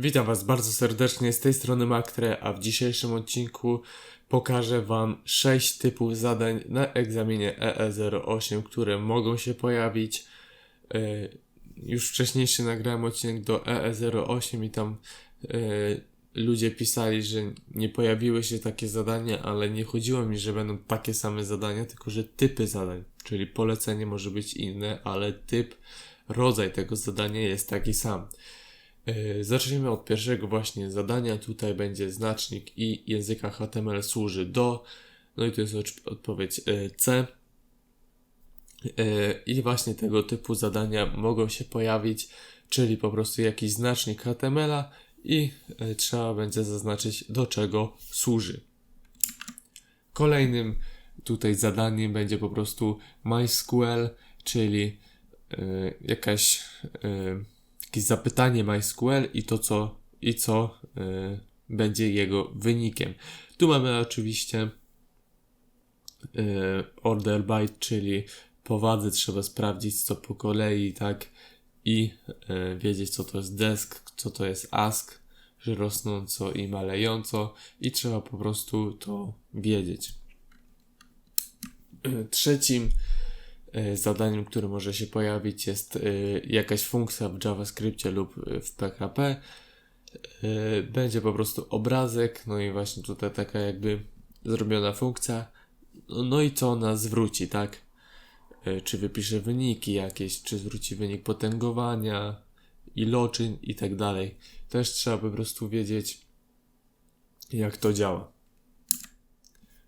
Witam Was bardzo serdecznie z tej strony Maktre, a w dzisiejszym odcinku pokażę Wam 6 typów zadań na egzaminie EE08, które mogą się pojawić. Yy, Już wcześniejszy nagrałem odcinek do EE08 i tam yy, ludzie pisali, że nie pojawiły się takie zadania, ale nie chodziło mi, że będą takie same zadania, tylko że typy zadań, czyli polecenie może być inne, ale typ, rodzaj tego zadania jest taki sam. Yy, Zacznijmy od pierwszego właśnie zadania. Tutaj będzie znacznik i języka HTML służy do. No i to jest odpowiedź yy, C. Yy, I właśnie tego typu zadania mogą się pojawić, czyli po prostu jakiś znacznik HTML-a i trzeba będzie zaznaczyć do czego służy. Kolejnym tutaj zadaniem będzie po prostu MySQL, czyli jakaś jakieś zapytanie MySQL i to co i co y, będzie jego wynikiem. Tu mamy oczywiście y, order byte, czyli po wadze trzeba sprawdzić co po kolei, tak i y, wiedzieć co to jest desk, co to jest ask, że rosnąco i malejąco i trzeba po prostu to wiedzieć. Trzecim zadaniem, które może się pojawić, jest e, jakaś funkcja w JavaScriptie lub e, w PHP. Będzie po prostu obrazek, no i właśnie tutaj taka jakby zrobiona funkcja. No, no i co ona zwróci, tak? Czy wypisze wyniki jakieś, czy zwróci wynik potęgowania, iloczyn i tak dalej. Też trzeba po prostu wiedzieć, jak to działa.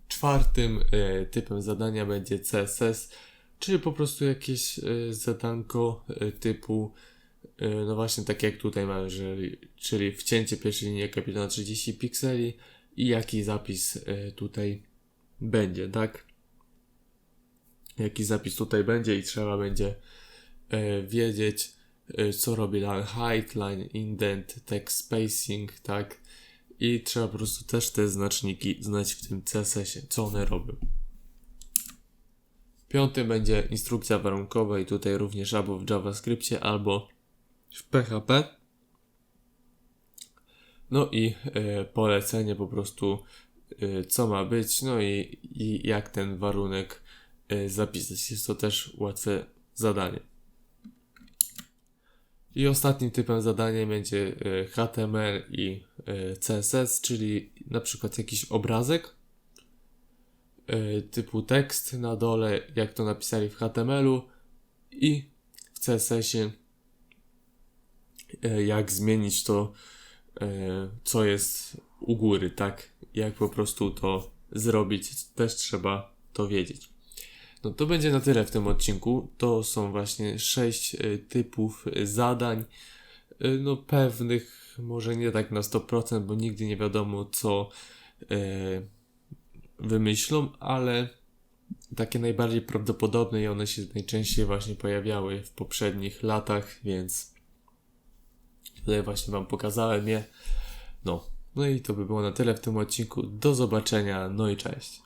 Czwartym typem zadania będzie CSS, czyli po prostu jakieś e, zadanko e, typu, e, no właśnie tak jak tutaj mamy, że, czyli wcięcie pierwszej linii akapitana 30 pikseli i jaki zapis tutaj będzie, tak? Jaki zapis tutaj będzie i trzeba będzie wiedzieć, co robi line height, line indent, text spacing, tak? I trzeba po prostu też te znaczniki znać w tym CSS-ie, co one robią. Piąty będzie instrukcja warunkowa i tutaj również albo w JavaScriptie, albo w PHP. No i e, polecenie po prostu, e, co ma być, no i, i jak ten warunek e, zapisać. Jest to też łatwe zadanie. I ostatnim typem zadania będzie HTML i CSS, czyli na przykład jakiś obrazek typu tekst na dole, jak to napisali w HTML-u i w CSS-ie e, jak zmienić to, e, co jest u góry, tak? Jak po prostu to zrobić, też trzeba to wiedzieć. No to będzie na tyle w tym odcinku. To są właśnie sześć e, typów e, zadań. E, No pewnych, może nie tak na 100%, bo nigdy nie wiadomo co e, wymyślą, ale takie najbardziej prawdopodobne i one się najczęściej właśnie pojawiały w poprzednich latach, więc tutaj właśnie Wam pokazałem je. No, no i to by było na tyle w tym odcinku. Do zobaczenia, no i cześć.